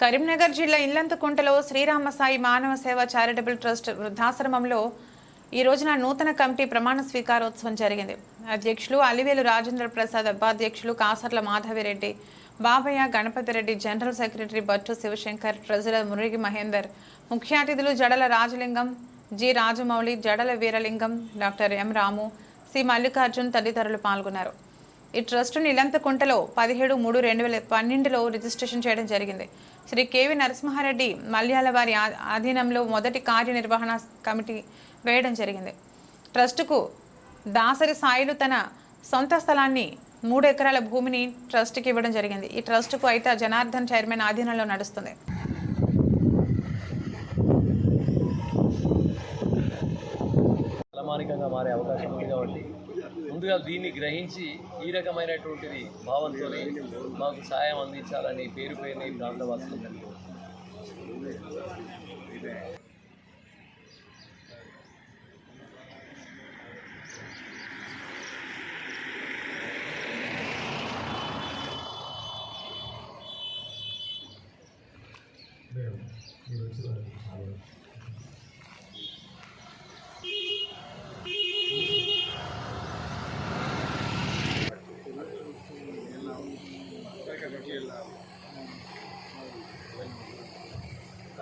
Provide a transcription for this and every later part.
కరీంనగర్ జిల్లా ఇల్లంతకుంటలో శ్రీరామసాయి మానవ సేవ చారిటబుల్ ట్రస్ట్ వృద్ధాశ్రమంలో ఈ రోజున నూతన కమిటీ ప్రమాణ స్వీకారోత్సవం జరిగింది. అధ్యక్షులు అలివేలు రాజేంద్ర ప్రసాద్ ఉపాధ్యక్షులు Kasarla Madhavireddy Babayya Ganapathireddy general secretary Battu Sivashankar treasurer Murigi Mahender ముఖ్య అతిథులు Jadala Rajalingam G Rajamouli Jadala Veeralingam doctor M Ramu C Mallikarjun తదితరులు పాల్గొన్నారు. ఈ ట్రస్టును ఇలంతకుంటలో పదిహేడు మూడు రెండు వేల పన్నెండులో రిజిస్ట్రేషన్ చేయడం జరిగింది. శ్రీ కేవి నరసింహారెడ్డి మల్యాల వారి ఆధీనంలో మొదటి కార్యనిర్వహణ కమిటీ వేయడం జరిగింది. ట్రస్టుకు దాసరి సాయిలు తన సొంత స్థలాన్ని మూడు ఎకరాల భూమిని ట్రస్ట్కి ఇవ్వడం జరిగింది. ఈ ట్రస్టుకు అయితే జనార్దన్ చైర్మన్ ఆధీనంలో నడుస్తుంది. స్థానికంగా మారే అవకాశం ఉంది కాబట్టి ముందుగా దీన్ని గ్రహించి ఈ రకమైనటువంటిది భావంతో మాకు సాయం అందించాలని పేరు పేరున ఈ ప్రాంతవాసులు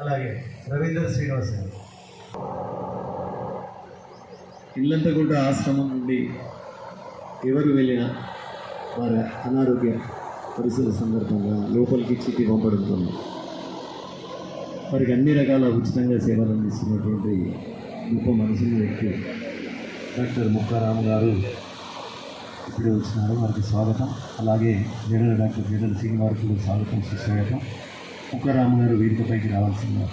అలాగే రవీంద్ర శ్రీనివాస్ గారు. కూడా ఆశ్రమం నుండి ఎవరు వెళ్ళినా వారి అనారోగ్య పరిస్థితుల సందర్భంగా లోపలికి చిట్టి పంపడుతుంది వారికి అన్ని రకాల ఉచితంగా సేవలు అందిస్తున్నటువంటి గొప్ప మనసున్న వ్యక్తి డాక్టర్ ముక్కారాము గారు. ఇప్పుడు వచ్చినారు వారికి స్వాగతం. అలాగే జనరల్ డాక్టర్ జనరల్ సింగ్ వారికి కూడా స్వాగతం. సుస్వాగతం. ముక్కారాము గారు వేదికపైకి రావాల్సిందిగా